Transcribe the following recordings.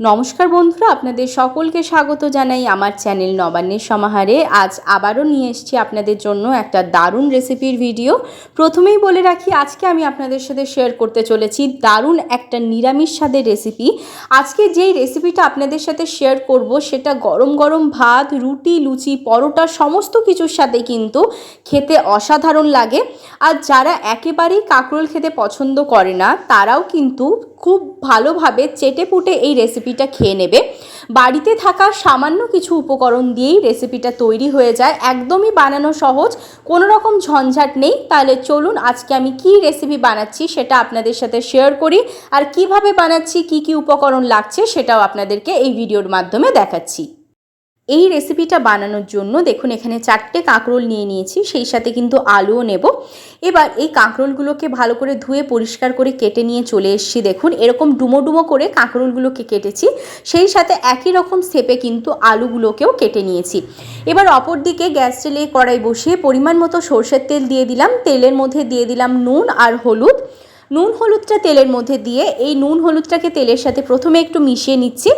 নমস্কার বন্ধুরা, আপনাদের সকলকে স্বাগত জানাই আমার চ্যানেল নবান্নের সমাহারে। আজ আবারও নিয়ে এসেছি আপনাদের জন্য একটা দারুণ রেসিপির ভিডিও। প্রথমেই বলে রাখি, আজকে আমি আপনাদের সাথে শেয়ার করতে চলেছি দারুণ একটা নিরামিষ স্বাদের রেসিপি আজকে যেই রেসিপিটা আপনাদের সাথে শেয়ার করব, সেটা গরম গরম ভাত, রুটি, লুচি, পরোটা, সমস্ত কিছুর সাথে কিন্তু খেতে অসাধারণ লাগে। আর যারা একেবারেই কাঁকরোল খেতে পছন্দ করে না, তারাও কিন্তু খুব ভালোভাবে চেটেপুটে এই রেসিপিটা খেয়ে নেবে। বাড়িতে থাকা সামান্য কিছু উপকরণ দিয়েই রেসিপিটা তৈরি হয়ে যায়। একদমই বানানো সহজ। কোনো রকম ঝঞ্ঝাট নেই। তাহলে চলুন আজকে আমি কি রেসিপি বানাচ্ছি সেটা আপনাদের সাথে শেয়ার করি। আর কীভাবে বানাচ্ছি, কি কি উপকরণ লাগছে সেটাও আপনাদেরকে এই ভিডিওর মাধ্যমে দেখাচ্ছি। এই রেসিপিটা বানানোর জন্য দেখুন, এখানে চারটে কাঁকরোল নিয়ে নিয়েছি, সেই সাথে কিন্তু আলুও নেব। এবার এই কাঁকরোলগুলোকে ভালো করে ধুয়ে পরিষ্কার করে কেটে নিয়ে চলে এসেছি, দেখুন, এরকম ডুমো ডুমো করে কাঁকরোলগুলোকে কেটেছি। সেই সাথে একই রকম শেপে কিন্তু আলুগুলোকেও কেটে নিয়েছি। এবার অপর দিকে গ্যাস চেলে কড়াই বসিয়ে পরিমাণ মতো সর্ষের তেল দিয়ে দিলাম। তেলের মধ্যে দিয়ে দিলাম নুন আর হলুদ। নুন হলুদটা তেলের মধ্যে দিয়ে, এই নুন হলুদটাকে তেলের সাথে প্রথমে একটু মিশিয়ে নিচ্ছি।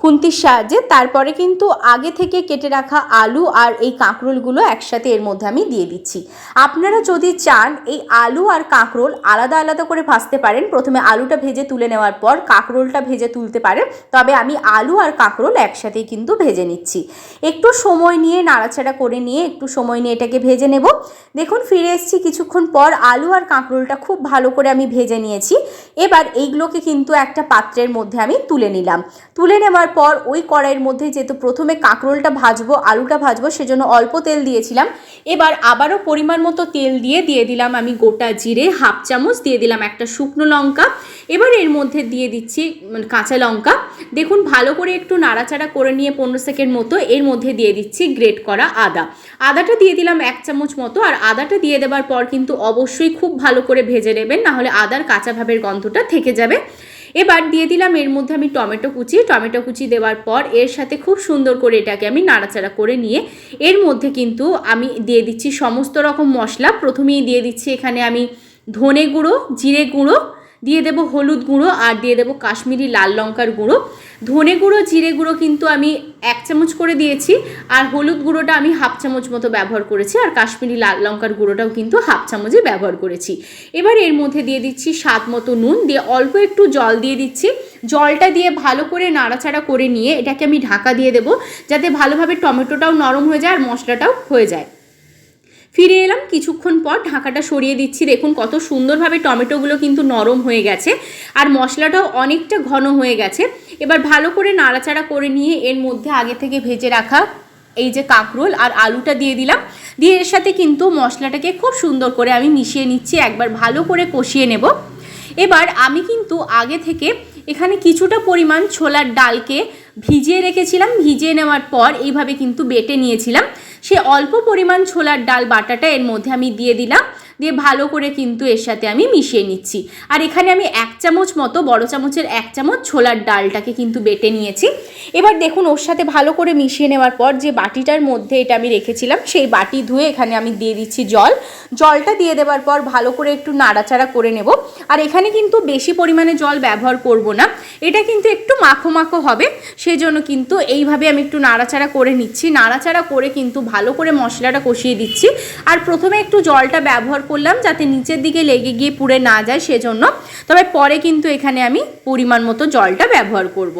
খুন্তির সাহায্যে। তারপরে কিন্তু আগে থেকে কেটে রাখা আলু আর এই কাঁকরোলগুলো একসাথে এর মধ্যে আমি দিয়ে দিচ্ছি। আপনারা যদি চান এই আলু আর কাঁকরোল আলাদা আলাদা করে ভাজতে পারেন, প্রথমে আলুটা ভেজে তুলে নেওয়ার পর কাঁকরোলটা ভেজে তুলতে পারেন, তবে আমি আলু আর কাঁকরোল একসাথেই কিন্তু ভেজে নিচ্ছি। একটু সময় নিয়ে নাড়াচাড়া করে নিয়ে একটু সময় নিয়ে এটাকে ভেজে নেব। দেখুন, ফিরে এসেছি কিছুক্ষণ পর আলু আর কাঁকরোলটা খুব ভালো করে আমি ভেজে নিয়েছি। এবার এইগুলোকে কিন্তু একটা পাত্রের মধ্যে আমি তুলে নিলাম। তুলে নেওয়ার পর ওই কড়াইয়ের মধ্যে যেহেতু প্রথমে কাঁকরোলটা ভাজবো, আলুটা ভাজবো, সেজন্য অল্প তেল দিয়েছিলাম। এবার আবারও পরিমাণ মতো তেল দিয়ে দিয়ে দিলাম আমি গোটা জিরে, হাফ চামচ দিয়ে দিলাম একটা শুকনো লঙ্কা। এবার এর মধ্যে দিয়ে দিচ্ছি কাঁচা লঙ্কা। দেখুন, ভালো করে একটু নাড়াচাড়া করে নিয়ে পনেরো সেকেন্ড মতো এর মধ্যে দিয়ে দিচ্ছি গ্রেট করা আদা। আদাটা দিয়ে দিলাম এক চামচ মতো, আর আদাটা দিয়ে দেওয়ার পর কিন্তু অবশ্যই খুব ভালো করে ভেজে নেবেন, নাহলে আদার কাঁচা ভাবের গন্ধটা থেকে যাবে। এবার দিয়ে দিলাম, এর মধ্যে আমি টমেটো কুচি। টমেটো কুচি দেওয়ার পর এর সাথে খুব সুন্দর করে এটাকে আমি নাড়াচাড়া করে নিয়ে, এর মধ্যে কিন্তু আমি দিয়ে দিচ্ছি সমস্ত রকম মশলা। প্রথমেই দিয়ে দিচ্ছি এখানে আমি ধনে গুঁড়ো, জিরে গুঁড়ো দিয়ে দেবো হলুদ গুঁড়ো আর দিয়ে দেবো কাশ্মীরি লাল লঙ্কার গুঁড়ো। ধনে গুঁড়ো, জিরে গুঁড়ো কিন্তু আমি এক চামচ করে দিয়েছি আর হলুদ গুঁড়োটা আমি হাফ চামচ মতো ব্যবহার করেছি আর কাশ্মীরি লাল লঙ্কার গুঁড়োটাও কিন্তু হাফ চামচে ব্যবহার করেছি। এবার এর মধ্যে দিয়ে দিচ্ছি স্বাদ মতো নুন, দিয়ে অল্প একটু জল দিয়ে দিচ্ছি। জলটা দিয়ে ভালো করে নাড়াচাড়া করে নিয়ে এটাকে আমি ঢাকা দিয়ে দেবো যাতে ভালোভাবে টমেটোটাও নরম হয়ে যায় আর মশলাটাও হয়ে যায়। ফিরে এলাম। কিছুক্ষণ পর ঢাকাটা সরিয়ে দিচ্ছি। দেখুন কত সুন্দরভাবে টমেটোগুলো কিন্তু নরম হয়ে গেছে আর মশলাটাও অনেকটা ঘন হয়ে গেছে। এবার ভালো করে নাড়াচাড়া করে নিয়ে এর মধ্যে আগে থেকে ভেজে রাখা এই যে কাঁকরোল আর আলুটা দিয়ে দিলাম। দিয়ে এর সাথে কিন্তু মশলাটাকে খুব সুন্দর করে আমি মিশিয়ে নিচ্ছি। একবার ভালো করে কষিয়ে নেব। এবার আমি কিন্তু আগে থেকে এখানে কিছুটা পরিমাণ ছোলার ডালকে ভিজিয়ে রেখেছিলাম। ভিজিয়ে নেওয়ার পর এইভাবে কিন্তু বেটে নিয়েছিলাম। সে অল্প পরিমাণ ছোলার ডাল বাটাটা এর মধ্যে আমি দিয়ে দিলাম। দিয়ে ভালো করে কিন্তু এর সাথে আমি মিশিয়ে নিচ্ছি। আর এখানে আমি এক চামচ মতো, বড় চামচের এক চামচ ছোলার ডালটাকে কিন্তু বেটে নিয়েছি। এবার দেখুন ওর সাথে ভালো করে মিশিয়ে নেওয়ার পর যে বাটিটার মধ্যে এটা আমি রেখেছিলাম, সেই বাটি ধুয়ে এখানে আমি দিয়ে দিচ্ছি জল। জলটা দিয়ে দেওয়ার পর ভালো করে একটু নাড়াচাড়া করে নেব। আর এখানে কিন্তু বেশি পরিমাণে জল ব্যবহার করব না। এটা কিন্তু একটু মাখো মাখো হবে সেই জন্য কিন্তু এইভাবে আমি একটু নাড়াচাড়া করে নিচ্ছি। নাড়াচাড়া করে কিন্তু ভালো করে মশলাটা কষিয়ে দিচ্ছি আর প্রথমে একটু জলটা ব্যবহার করলাম যাতে নিচের দিকে লেগে গিয়ে পুড়ে না যায় সেজন্য তবে পরে কিন্তু এখানে আমি পরিমাণ মতো জলটা ব্যবহার করব।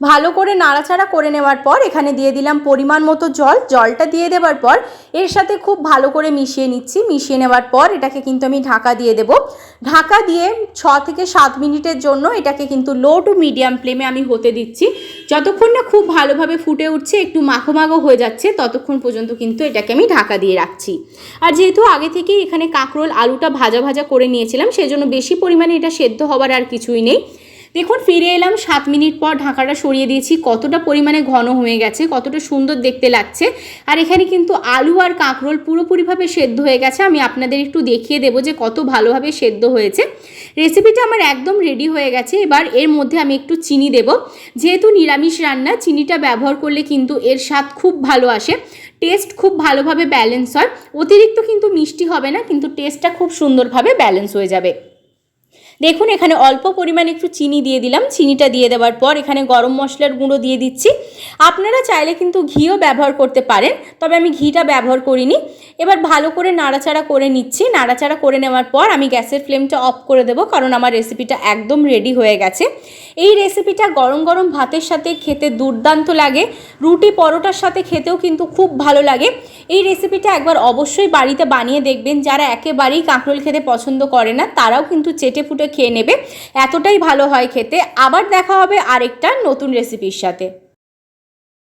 ভালো করে নাড়াচাড়া করে নেওয়ার পর এখানে দিয়ে দিলাম পরিমাণ মতো জল। জলটা দিয়ে দেওয়ার পর এর সাথে খুব ভালো করে মিশিয়ে নিচ্ছি। মিশিয়ে নেওয়ার পর এটাকে কিন্তু আমি ঢাকা দিয়ে দেব। ঢাকা দিয়ে ছ থেকে সাত মিনিটের জন্য এটাকে কিন্তু লো টু মিডিয়াম ফ্লেমে আমি হতে দিচ্ছি। যতক্ষণ না খুব ভালোভাবে ফুটে উঠছে, একটু মাখো মাখো হয়ে যাচ্ছে, ততক্ষণ পর্যন্ত কিন্তু এটাকে আমি ঢাকা দিয়ে রাখছি। আর যেহেতু আগে থেকেই এখানে কাঁকরোল, আলুটা ভাজা ভাজা করে নিয়েছিলাম, সেজন্য বেশি পরিমাণে এটা সেদ্ধ হওয়ার আর কিছুই নেই। দেখুন, ফিরে এলাম, সাত মিনিট পর ঢাকাটা সরিয়ে দিয়েছি। কতটা পরিমাণে ঘন হয়ে গেছে, কতটা সুন্দর দেখতে লাগছে। আর এখানে কিন্তু আলু আর কাঁকরোল পুরোপুরিভাবে সেদ্ধ হয়ে গেছে। আমি আপনাদের একটু দেখিয়ে দেবো যে কত ভালোভাবে সেদ্ধ হয়েছে। রেসিপিটা আমার একদম রেডি হয়ে গেছে। এবার এর মধ্যে আমি একটু চিনি দেব। যেহেতু নিরামিষ রান্না, চিনিটা ব্যবহার করলে কিন্তু এর স্বাদ খুব ভালো আসে। টেস্ট খুব ভালোভাবে ব্যালেন্স হয়। অতিরিক্ত কিন্তু মিষ্টি হবে না, কিন্তু টেস্টটা খুব সুন্দরভাবে ব্যালেন্স হয়ে যাবে। দেখুন, এখানে অল্প পরিমাণে একটু চিনি দিয়ে দিলাম। চিনিটা দিয়ে দেওয়ার পর এখানে গরম মশলার গুঁড়ো দিয়ে দিচ্ছি। আপনারা চাইলে কিন্তু ঘিও ব্যবহার করতে পারেন, তবে আমি ঘিটা ব্যবহার করিনি। এবার ভালো করে নাড়াচাড়া করে নিচ্ছি। নাড়াচাড়া করে নেওয়ার পর আমি গ্যাসের ফ্লেমটা অফ করে দেবো, কারণ আমার রেসিপিটা একদম রেডি হয়ে গেছে। এই রেসিপিটা গরম গরম ভাতের সাথে খেতে দুর্দান্ত লাগে। রুটি পরোটার সাথে খেতেও কিন্তু খুব ভালো লাগে। এই রেসিপিটা একবার অবশ্যই বাড়িতে বানিয়ে দেখবেন। যারা একেবারেই কাঁকরোল খেতে পছন্দ করে না, তারাও কিন্তু চেটে ফুটে খেয়ে নেবে। এতটাই ভালো হয় খেতে। আবার দেখা হবে আরেকটা নতুন রেসিপির সাথে।